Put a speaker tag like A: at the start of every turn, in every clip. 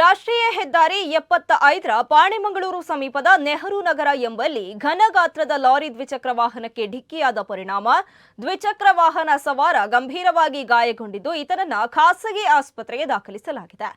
A: ರಾಷ್ಟ್ರೀಯ ಹೆದ್ದಾರಿ ಎಪ್ಪತ್ತ ಐದರ ಪಾಣೆಮಂಗಳೂರು ಸಮೀಪದ ನೆಹರು ನಗರ ಎಂಬಲ್ಲಿ ಘನ ಗಾತ್ರದ ಲಾರಿ ದ್ವಿಚಕ್ರ ವಾಹನಕ್ಕೆ ಡಿಕ್ಕಿಯಾದ ಪರಿಣಾಮ. ದ್ವಿಚಕ್ರ ವಾಹನ ಸವಾರ ಗಂಭೀರವಾಗಿ ಗಾಯಗೊಂಡಿದ್ದು ಈತನನ್ನ ಖಾಸಗಿ ಆಸ್ಪತ್ರೆಗೆ ದಾಖಲಿಸಲಾಗಿದೆ.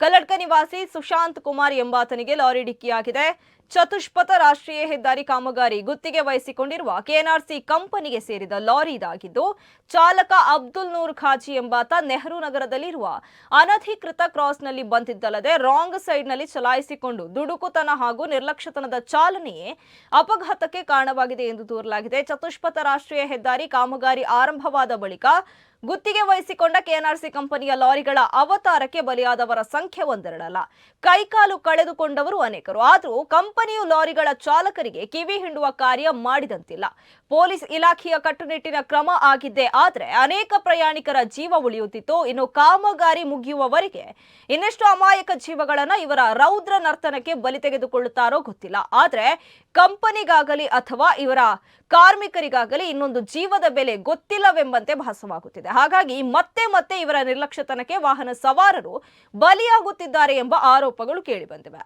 A: ಕಲ್ಲಡ್ಕ ನಿವಾಸಿ ಸುಶಾಂತ್ ಕುಮಾರ್ ಎಂಬಾತನಿಗೆ ಲಾರಿ ಡಿಕ್ಕಿಯಾಗಿದೆ ಚತುಷ್ಪಥ ರಾಷ್ಟ್ರೀಯ ಹೆದ್ದಾರಿ ಕಾಮಗಾರಿ ಗುತ್ತಿಗೆ ವಹಿಸಿಕೊಂಡಿರುವ ಕೆಎನ್ಆರ್ಸಿ ಕಂಪನಿಗೆ ಸೇರಿದ ಲಾರಿ ಇದಾಗಿದ್ದು, ಚಾಲಕ ಅಬ್ದುಲ್ ನೂರ್ ಖಾಜಿ ಎಂಬಾತ ನೆಹರು ನಗರದಲ್ಲಿರುವ ಅನಧಿಕೃತ ಕ್ರಾಸ್ನಲ್ಲಿ ಬಂದಿದ್ದಲ್ಲದೆ ರಾಂಗ್ ಸೈಡ್ನಲ್ಲಿ ಚಲಾಯಿಸಿಕೊಂಡು ದುಡುಕುತನ ಹಾಗೂ ನಿರ್ಲಕ್ಷ್ಯತನದ ಚಾಲನೆಯೇ ಅಪಘಾತಕ್ಕೆ ಕಾರಣವಾಗಿದೆ ಎಂದು ದೂರಲಾಗಿದೆ. ಚತುಷ್ಪಥ ರಾಷ್ಟ್ರೀಯ ಹೆದ್ದಾರಿ ಕಾಮಗಾರಿ ಆರಂಭವಾದ ಬಳಿಕ ಗುತ್ತಿಗೆ ವಹಿಸಿಕೊಂಡ ಕೆಎನ್ಆರ್ಸಿ ಕಂಪನಿಯ ಲಾರಿಗಳ ಅವತಾರಕ್ಕೆ ಬಲಿಯಾದವರ ಸಂಖ್ಯೆ ಒಂದೆರಡಲ್ಲ. ಕೈಕಾಲು ಕಳೆದುಕೊಂಡವರು ಅನೇಕರು. ಆದರೂ ಕಂಪನಿಯು ಲಾರಿಗಳ ಚಾಲಕರಿಗೆ ಕಿವಿ ಹಿಂಡುವ ಕಾರ್ಯ ಮಾಡಿದಂತಿಲ್ಲ. ಪೊಲೀಸ್ ಇಲಾಖೆಯ ಕಟ್ಟುನಿಟ್ಟಿನ ಕ್ರಮ ಆಗಿದ್ದೇ ಆದರೆ ಅನೇಕ ಪ್ರಯಾಣಿಕರ ಜೀವ ಉಳಿಯುತ್ತಿತ್ತು. ಇನ್ನು ಕಾಮಗಾರಿ ಮುಗಿಯುವವರೆಗೆ ಇನ್ನೆಷ್ಟು ಅಮಾಯಕ ಜೀವಗಳನ್ನ ಇವರ ರೌದ್ರ ನರ್ತನಕ್ಕೆ ಬಲಿ ತೆಗೆದುಕೊಳ್ಳುತ್ತಾರೋ ಗೊತ್ತಿಲ್ಲ. ಆದರೆ ಕಂಪನಿಗಾಗಲಿ ಅಥವಾ ಇವರ ಕಾರ್ಮಿಕರಿಗಾಗಲಿ ಇನ್ನೊಂದು ಜೀವದ ಬೆಲೆ ಗೊತ್ತಿಲ್ಲವೆಂಬಂತೆ ಭಾಸವಾಗುತ್ತಿದೆ. ಹಾಗಾಗಿ ಮತ್ತೆ ಮತ್ತೆ ಇವರ ನಿರ್ಲಕ್ಷ್ಯತನಕ್ಕೆ ವಾಹನ ಸವಾರರು ಬಲಿಯಾಗುತ್ತಿದ್ದಾರೆ ಎಂಬ ಆರೋಪಗಳು ಕೇಳಿಬಂದಿವೆ